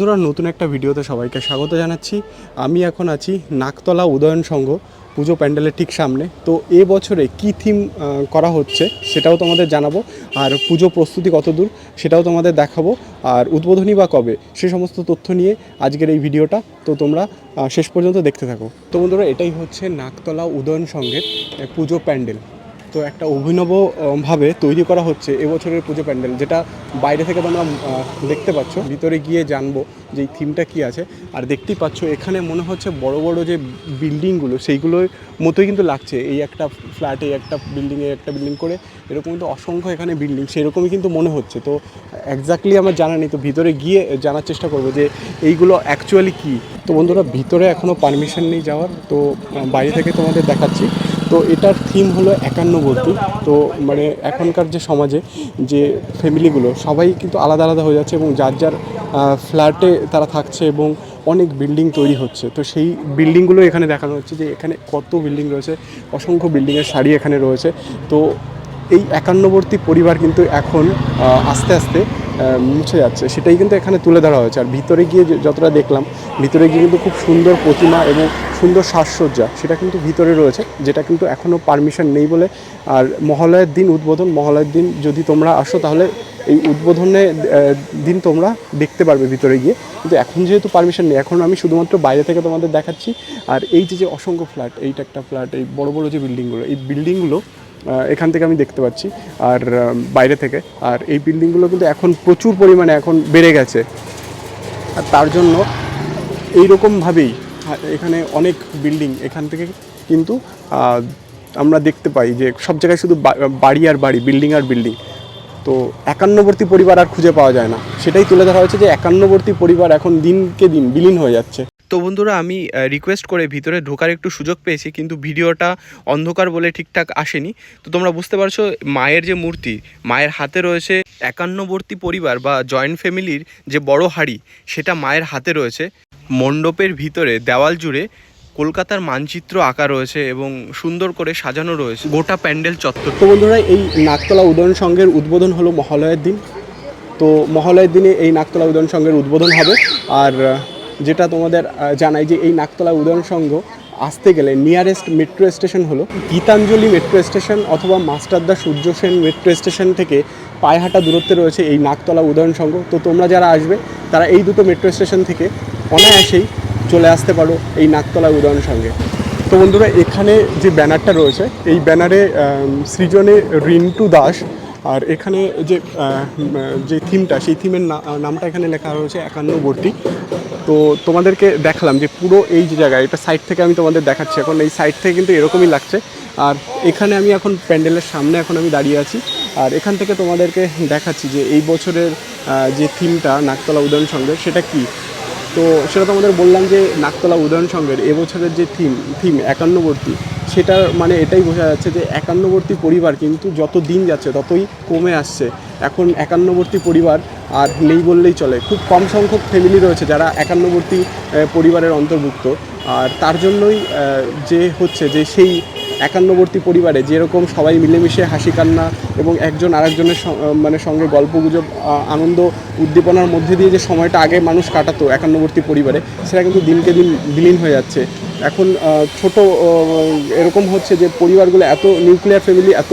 বন্ধুরা, নতুন একটা ভিডিওতে সবাইকে স্বাগত জানাচ্ছি। আমি এখন আছি নাকতলা উদয়ন সংঘ, পুজো প্যান্ডেলের ঠিক সামনে। তো এ বছরে কী থিম করা হচ্ছে সেটাও তোমাদের জানাব। আর পুজো প্রস্তুতি কত দূর সেটাও তোমাদের দেখাবো। আর উদ্বোধনী বা কবে সে সমস্ত তথ্য নিয়ে আজকের এই ভিডিওটা। তো তোমরা শেষ পর্যন্ত দেখতে থাকো। তো বন্ধুরা, এটাই হচ্ছে নাকতলা উদয়ন সংঘের পুজো প্যান্ডেল। তো একটা অভিনবভাবে তৈরি করা হচ্ছে এবছরের পুজো প্যান্ডেল, যেটা বাইরে থেকে তোমরা দেখতে পাচ্ছ। ভিতরে গিয়ে জানব যে এই থিমটা কী আছে। আর দেখতেই পাচ্ছ, এখানে মনে হচ্ছে বড় বড় যে বিল্ডিংগুলো, সেইগুলোর মতোই কিন্তু লাগছে। এই একটা ফ্ল্যাটে একটা বিল্ডিংয়ে একটা বিল্ডিং করে এরকম কিন্তু অসংখ্য এখানে বিল্ডিং, সেরকমই কিন্তু মনে হচ্ছে। তো এক্স্যাক্টলি আমার জানা নেই, তো ভিতরে গিয়ে জানার চেষ্টা করব যে এইগুলো অ্যাকচুয়ালি কী। তো বন্ধুরা, ভিতরে এখনও পারমিশন নেই যাওয়ার, তো বাইরে থেকে তোমাদের দেখাচ্ছি। তো এটার থিম হলো একান্নবর্তী। তো মানে এখনকার যে সমাজে যে ফ্যামিলিগুলো সবাই কিন্তু আলাদা আলাদা হয়ে যাচ্ছে এবং যার যার ফ্ল্যাটে তারা থাকছে এবং অনেক বিল্ডিং তৈরি হচ্ছে। তো সেই বিল্ডিংগুলো এখানে দেখানো হচ্ছে যে এখানে কত বিল্ডিং রয়েছে, অসংখ্য বিল্ডিংয়ের সারি এখানে রয়েছে। তো এই একান্নবর্তী পরিবার কিন্তু এখন আস্তে আস্তে মুছে যাচ্ছে, সেটাই কিন্তু এখানে তুলে ধরা হয়েছে। আর ভিতরে গিয়ে যতটা দেখলাম, ভিতরে গিয়ে কিন্তু খুব সুন্দর প্রতিমা এবং সুন্দর সাজসজ্জা, সেটা কিন্তু ভিতরে রয়েছে, যেটা কিন্তু এখনও পারমিশন নেই বলে। আর মহালয়ের দিন উদ্বোধন, মহালয়ের দিন যদি তোমরা আসো, তাহলে এই উদ্বোধনে দিন তোমরা দেখতে পারবে ভিতরে গিয়ে। কিন্তু এখন যেহেতু পারমিশন নেই, এখন আমি শুধুমাত্র বাইরে থেকে তোমাদের দেখাচ্ছি। আর এই যে যে অসংখ্য ফ্ল্যাট, এইটা একটা ফ্ল্যাট, এই বড় বড় যে বিল্ডিংগুলো, এই বিল্ডিংগুলো এখান থেকে আমি দেখতে পাচ্ছি। আর বাইরে থেকে। আর এই বিল্ডিংগুলো কিন্তু এখন প্রচুর পরিমাণে এখন বেড়ে গেছে। আর তার জন্য এইরকমভাবেই আহ, এখানে অনেক বিল্ডিং এখান থেকে কিন্তু আমরা দেখতে পাই যে সব জায়গায় শুধু বাড়ি আর বাড়ি বিল্ডিং আর বিল্ডিং তো একান্নবর্তী পরিবার আর খুঁজে পাওয়া যায় না। সেটাই তুলে ধরা হয়েছে যে একান্নবর্তী পরিবার এখন দিনকে দিন বিলীন হয়ে যাচ্ছে। তো বন্ধুরা, আমি রিকোয়েস্ট করে ভিতরে ঢোকার একটু সুযোগ পেয়েছি, কিন্তু ভিডিওটা অন্ধকার বলে ঠিকঠাক আসেনি। তো তোমরা বুঝতে পারছ, মায়ের যে মূর্তি, মায়ের হাতে রয়েছে একান্নবর্তী পরিবার বা জয়েন্ট ফ্যামিলির যে বড় হাড়ি, সেটা মায়ের হাতে রয়েছে। মণ্ডপের ভিতরে দেওয়াল জুড়ে কলকাতার মানচিত্র আঁকা রয়েছে এবং সুন্দর করে সাজানো রয়েছে। গোটা প্যান্ডেল চত্বর। তো বন্ধুরা, এই নাকতলা উদয়ন সংঘের উদ্বোধন হলো মহালয়ের দিন। তো মহালয়ের দিনে এই নাকতলা উদয়ন সংঘের উদ্বোধন হবে। আর যেটা তোমাদের জানাই যে এই নাকতলা উদয়ন সংঘ আসতে গেলে নিয়ারেস্ট মেট্রো স্টেশন হলো গীতাঞ্জলি মেট্রো স্টেশন অথবা মাস্টারদা সূর্য সেন মেট্রো স্টেশন থেকে পায়ে হাঁটা দূরত্বে রয়েছে এই নাকতলা উদয়ন সংঘ। তো তোমরা যারা আসবে, তারা এই দুটো মেট্রো স্টেশন থেকে অনায়াসেই চলে আসতে পারো এই নাকতলা উদয়ন সঙ্গে তো বন্ধুরা, এখানে যে ব্যানারটা রয়েছে, এই ব্যানারে সৃজনে রিন্টু দাস আর এখানে যে যে থিমটা, সেই থিমের নামটা এখানে লেখা রয়েছে একান্নবর্তী। তো তোমাদেরকে দেখালাম যে পুরো এই যে জায়গা এটা সাইড থেকে আমি তোমাদের দেখাচ্ছি। এখন এই সাইড থেকে কিন্তু এরকমই লাগছে। আর এখানে আমি এখন প্যান্ডেলের সামনে এখন আমি দাঁড়িয়ে আছি। আর এখান থেকে তোমাদেরকে দেখাচ্ছি যে এই বছরের যে থিমটা নাকতলা উদয়ন সঙ্গে সেটা কি? তো সেটা তোমাদের বললাম যে নাকতলা উদয়ন সংঘের এবছরের যে থিম থিম একান্নবর্তী সেটার মানে এটাই বোঝা যাচ্ছে যে একান্নবর্তী পরিবার কিন্তু যত দিন যাচ্ছে ততই কমে আসছে। এখন একান্নবর্তী পরিবার আর নেই বললেই চলে। খুব কম সংখ্যক ফ্যামিলি রয়েছে যারা একান্নবর্তী পরিবারের অন্তর্ভুক্ত। আর তার জন্যই যে হচ্ছে যে সেই একান্নবর্তী পরিবারে যেরকম সবাই মিলেমিশে হাসি কান্না এবং একজন আরেকজনের মানে সঙ্গে গল্প গুজব আনন্দ উদ্দীপনার মধ্যে দিয়ে যে সময়টা আগে মানুষ কাটাতো একান্নবর্তী পরিবারে, সেটা কিন্তু দিনকে দিন বিলীন হয়ে যাচ্ছে। এখন ছোট এরকম হচ্ছে যে পরিবারগুলো এত নিউক্লিয়ার ফ্যামিলি এত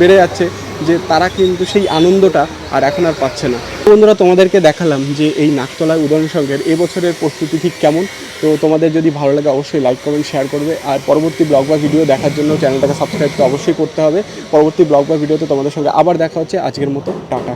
বেড়ে যাচ্ছে যে তারা কিন্তু সেই আনন্দটা আর এখন আর পাচ্ছে না। বন্ধুরা, তোমাদেরকে দেখালাম যে এই নাকতলায় উদয়ন সংঘের এবছরের প্রস্তুতি ঠিক কেমন? তো তোমাদের যদি ভালো লাগে, অবশ্যই লাইক কমেন্ট শেয়ার করবে। আর পরবর্তী ব্লগ বা ভিডিও দেখার জন্য চ্যানেলটাকে সাবস্ক্রাইব তো অবশ্যই করতে হবে। পরবর্তী ব্লগ বা ভিডিওতে তোমাদের সঙ্গে আবার দেখা হচ্ছে। আজকের মতো, টাটা।